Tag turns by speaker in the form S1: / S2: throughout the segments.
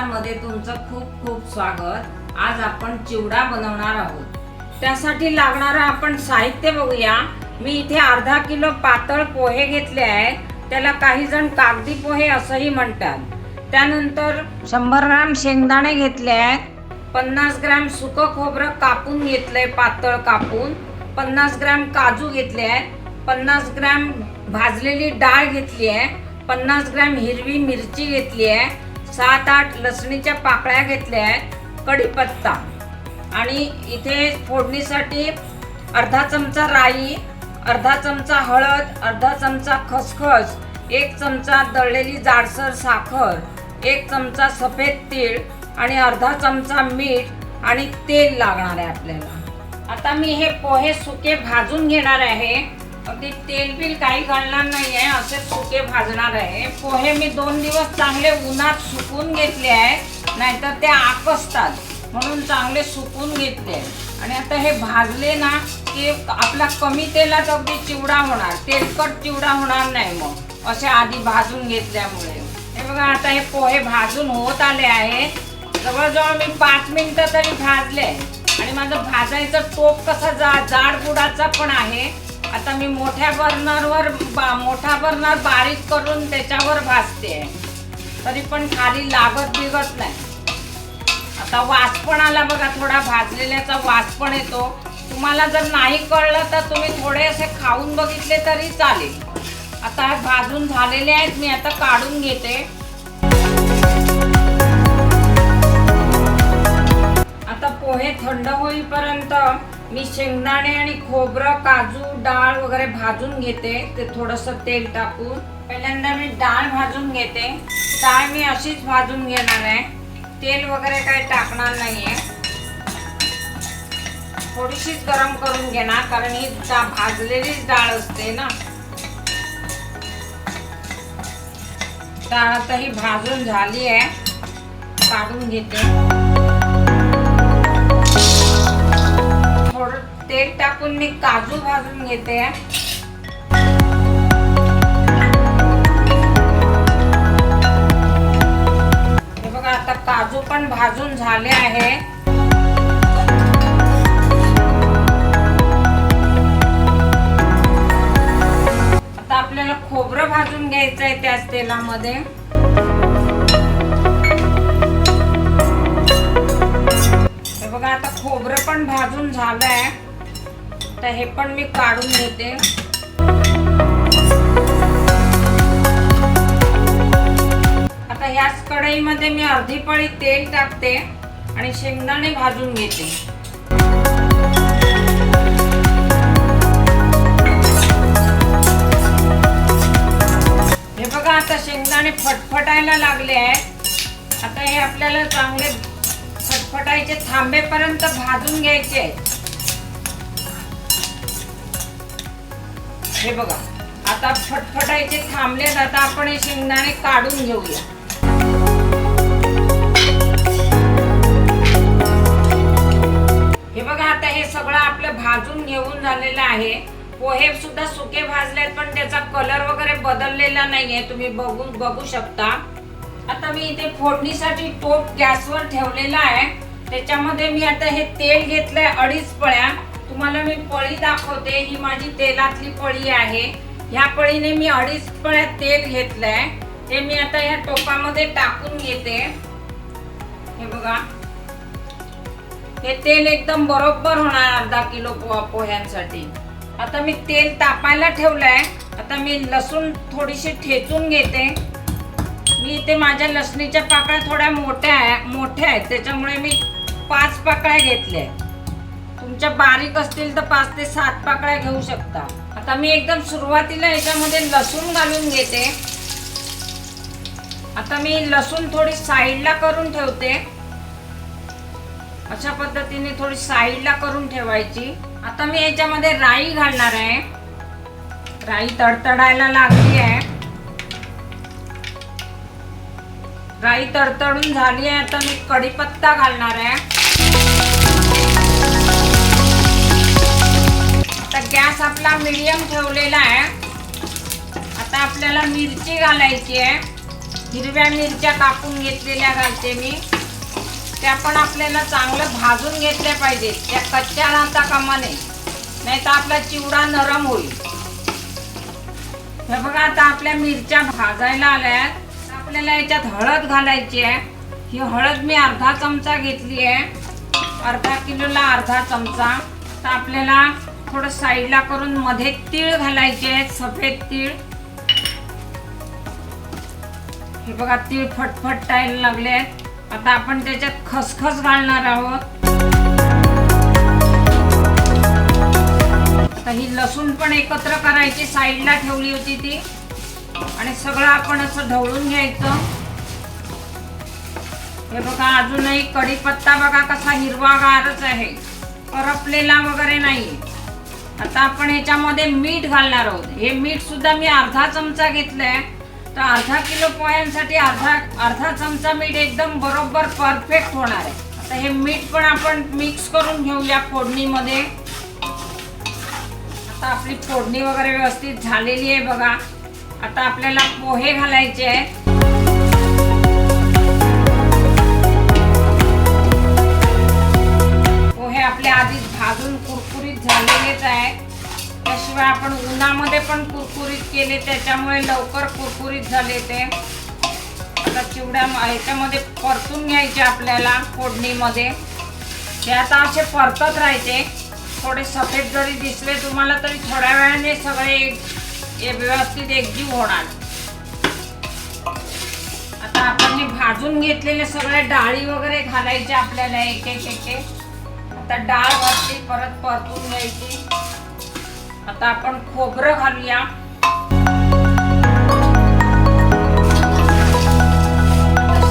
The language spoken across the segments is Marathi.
S1: मध्ये तुमचं खूप खूप स्वागत. आज आपण चिवडा बनवणार आहोत. त्यासाठी लागणारं आपण साहित्य बघूया. मी इथे अर्धा किलो पातळ पोहे घेतले आहेत. त्याला काही जण कागदी पोहे असंही म्हणतात. त्यानंतर शंभर ग्राम शेंगदाणे घेतले आहेत. पन्नास ग्राम सुकं खोबरं कापून घेतलंय पातळ कापून. पन्नास ग्राम काजू घेतले आहेत. पन्नास ग्राम भाजलेली डाळ घेतली आहे. पन्नास ग्राम हिरवी मिरची घेतली आहे. सात आठ लसणीच्या पाकळ्या घेतल्या आहेत कढीपत्ता आणि इथे फोडणीसाठी अर्धा चमचा राई अर्धा चमचा हळद अर्धा चमचा खसखस एक चमचा दळलेली जाडसर साखर एक चमचा सफेद तीळ आणि अर्धा चमचा मीठ आणि तेल लागणार आहे आपल्याला. आता मी हे पोहे सुके भाजून घेणार आहे. अगदी तेल बिल काही घालणार नाही आहे असे सुके भाजणार आहे. पोहे मी दोन दिवस चांगले उन्हात सुकून घेतले आहे नाहीतर ते आकसतात. म्हणून चांगले सुकून घेतले आहे. आणि आता हे भाजले ना की आपला कमी तेलात अगदी चिवडा होणार तेलकट चिवडा होणार नाही मग. असे आधी भाजून घेतल्यामुळे. हे बघा आता हे पोहे भाजून होत आले आहे. जवळजवळ मी पाच मिनिटं तरी भाजले. आणि माझं भाजायचं टोप कसा जा जाड बुडाचा पण आहे. आता मी मोठ्या बर्नरवर बा मोठा बर्नर बारीक करून त्याच्यावर भाजते. तरी पण खाली लागत बिगत नाही. आता वास पण आला बघा थोडा भाजलेल्याचा वास पण येतो. तुम्हाला जर नाही कळलं तर तुम्ही थोडे असे खाऊन बघितले तरी चालेल. आता भाजून झालेले आहेत मी आता काढून घेते. आता पोहे थंड होईपर्यंत मी शेंगदाणे आणि खोबरं काजू डाळ वगैरे भाजून घेते. ते थोडंसं तेल टाकून. पहिल्यांदा मी डाळ भाजून घेते. डाळ मी अशीच भाजून घेणार आहे. तेल वगैरे काही टाकणार नाहीये. थोडीशीच गरम करून घेणार कारण ही भाजलेलीच डाळ असते ना. डाळ आता ही भाजून झाली आहे. काढून घेते. थोडं तेल टाकून मी काजू भाजून घेते. हे बघा आता काजू पण भाजून झाले आहे. आता आपल्याला खोबरं भाजून घ्यायचं आहे त्याच तेलामध्ये. हे बघा आता खोबरं पण भाजून झालंय. तर हे पण मी काढून घेते. आता ह्याच कढईमध्ये मी अर्धी पळी तेल टाकते आणि शेंगदाणे भाजून घेते. हे बघा आता शेंगदाणे फटफटायला लागले आहेत. आता हे आपल्याला चांगले फटफटायचे थांबेपर्यंत भाजून घ्यायचे. आहेत. हे बघा आता फटफटायचे थांबले आता आपण हे शेंगदाणे काढून घेऊया. हे बघा आता हे सगळं आपलं भाजून घेऊन झालेलं आहे. पोहे सुद्धा सुके भाजलेत पण त्याचा कलर वगैरे बदललेला नाहीये. तुम्ही बघून बघू शकता. आता मी इथे फोडणीसाठी टोप गॅसवर ठेवलेला आहे. त्याच्यामध्ये मी आता हे तेल घेतलंय अडीच पळ्या. तुम्हाला मी पळी दाखवते. ही माझी तेलातली पळी आहे. ह्या पळीने मी अडीच पळ्या तेल घेतलंय. ते मी आता ह्या टोपामध्ये टाकून घेते. हे बघा. हे तेल एकदम बरोबर होणार अर्धा किलो पोहा पोह्यांसाठी. आता मी तेल तापायला ठेवलंय. आता मी लसूण थोडीशी ठेचून घेते. मी इथे माझ्या लसणीच्या पाकळ्या थोड्या मोठ्या आहे मोठ्या आहेत. त्याच्यामुळे मी पाच पाकळ्या घेतल्या तुमच्या बारीक असतील तर पाच ते सात पाकळ्या घेऊ शकता. आता मी एकदम सुरुवातीला याच्यामध्ये लसूण घालून घेते. आता मी लसूण थोडी साईडला करून ठेवते. अशा पद्धतीने थोडी साईडला करून ठेवायची. आता मी याच्यामध्ये राई घालणार आहे. राई तडतडायला लागली आहे. राई तडतडून झाली आहे आता मी कढीपत्ता घालणार आहे. आता गॅस आपला मीडियम ठेवलेला आहे. आता आपल्याला मिरची घालायची आहे. हिरव्या मिरच्या कापून घेतलेल्या घालते मी. त्या पण आपल्याला चांगलं भाजून घेतल्या पाहिजेत. त्या कच्च्या राहता कामा नये. नाही तर आपला चिवडा नरम होईल. हे बघा आता आपल्या मिरच्या भाजायला आल्या आहेत. आपल्याला याच्यात हळद घालायची आहे. ही हळद मी अर्धा चमचा घेतली आहे. अर्धा किलोला अर्धा चमचा. तर आपल्याला थोडं साईडला करून मध्ये तीळ घालायचे आहेत सफेद तीळ. हे बघा तीळ फटफटायला लागले आहेत. आता आपण त्याच्यात खसखस घालणार आहोत. आता ही लसूण पण एकत्र करायची साईडला ठेवली होती ती. आणि सगळं आपण असं ढवळून घ्यायचं. हे बघा अजूनही कढीपत्ता बघा कसा हिरवागारच आहे. करपलेला वगैरे नाही. आता आपण ह्याच्यामध्ये मीठ घालणार आहोत. हे मीठ सुद्धा मी अर्धा चमचा घेतलंय. तर अर्धा किलो पोह्यांसाठी अर्धा अर्धा चमचा मीठ एकदम बरोबर परफेक्ट होणार आहे. आता हे मीठ पण आपण मिक्स करून घेऊया फोडणीमध्ये. आता आपली फोडणी वगैरे व्यवस्थित झालेली आहे बघा. आता आपल्याला पोहे घालायचे आहेत. पोहे आपले आधीच भाजून कुरकुरीत झालेलेच आहे त्याशिवाय आपण उन्हामध्ये पण कुरकुरीत केले त्याच्यामुळे लवकर कुरकुरीत झाले ते. आता चिवड्या ह्याच्यामध्ये परतून घ्यायचे आपल्याला फोडणीमध्ये. हे आता असे परतत राहायचे. थोडे सफेद जरी दिसले तुम्हाला तरी थोड्या वेळाने सगळे हे व्यवस्थित एकजीव होणार. आता आपण हे भाजून घेतलेले सगळे डाळी वगैरे घालायचे आपल्याला एक एक एक आता डाळ घातली परत परतून घ्यायची. आता आपण खोबरं घालूया.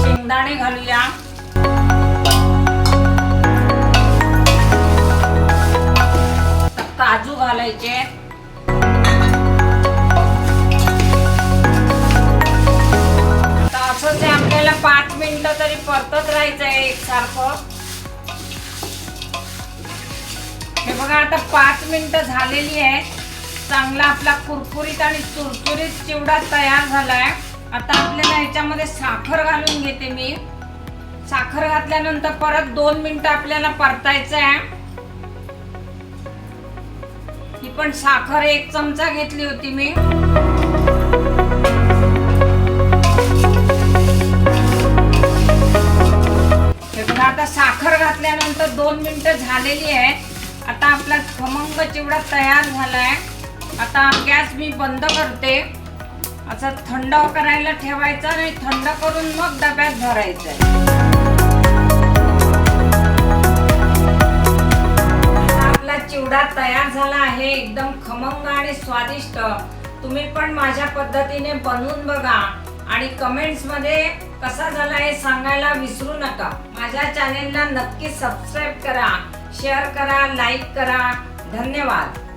S1: शेंगदाणे घालूया. बघा आता पाच मिनिटं झालेली आहे चांगला आपला कुरकुरीत आणि चुरचुरीत चिवडा तयार झालाय. आता आपल्याला ह्याच्यामध्ये साखर घालून घेते मी. साखर घातल्यानंतर परत दोन मिनिटं आपल्याला परतायचं आहे ही पण साखर एक चमचा घेतली होती मी. हे बघा आता साखर घातल्यानंतर दोन मिनिटं झालेली आहेत. आता आपला खमंग चिवडा तयार झालाय. आता गॅस मी बंद करते. असं थंड करायला ठेवायचा आणि थंड करून मग डब्यात भरायचं आता आपला चिवडा तयार झाला आहे. एकदम खमंग आणि स्वादिष्ट. तुम्ही पण माझ्या पद्धतीने बनवून बघा. आणि कमेंट्समध्ये कसा झाला हे सांगायला विसरू नका. माझ्या चॅनेलला नक्की सबस्क्राईब करा. शेअर करा लाईक करा. धन्यवाद.